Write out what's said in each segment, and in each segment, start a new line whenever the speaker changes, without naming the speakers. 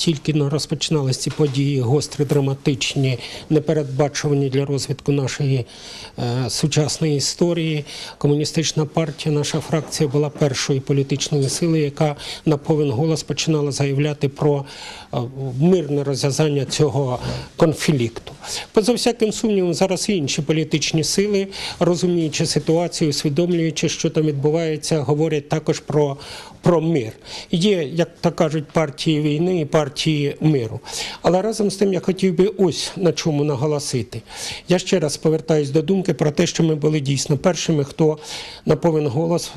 тільки розпочиналися ці події, гострі, драматичні, непередбачувані для розвитку нашої е, сучасної історії. Комуністична партія, наша фракція була першою політичною силою, яка на повен голос починала заявляти про е, мирне розв'язання цього конфлікту. Поза всяким сумнівом, зараз інші політичні сили, розуміючи ситуацію, усвідомлюючи, що там відбувається, говорять також про, про мир. Є, як то кажуть, партії війни і партії миру. Але разом з тим я хотів би ось на чому наголосити. Я ще раз повертаюсь до думки про те, що ми були дійсно першими, хто на повен голос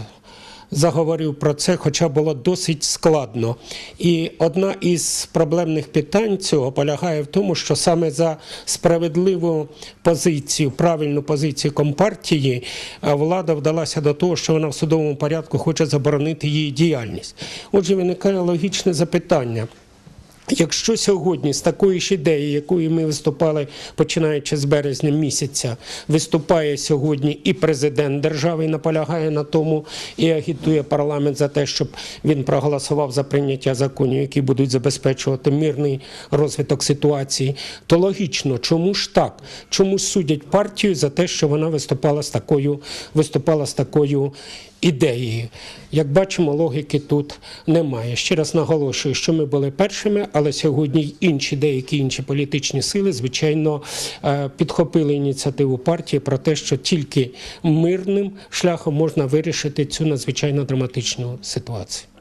заговорив про це, хоча було досить складно. І одна із проблемних питань цього полягає в тому, що саме за справедливу позицію, правильну позицію компартії е, влада вдалася до того, що вона в судовому порядку хоче заборонити її діяльність. Отже, виникає логічне запитання. Якщо сьогодні з такої ж ідеї, якою ми виступали починаючи з березня місяця, виступає сьогодні і президент держави і наполягає на тому і агітує парламент за те, щоб він проголосував за прийняття законів, які будуть забезпечувати мирний розвиток ситуації, то логічно, чому ж так? Чому судять партію за те, що вона виступала з такою, виступала з такою ідеєю. Як бачимо, логіки тут немає. Ще раз наголошую, що ми були першими, але сьогодні інші деякі інші політичні сили, звичайно, е, підхопили ініціативу партії про те, що тільки мирним шляхом можна вирішити цю надзвичайно драматичну ситуацію.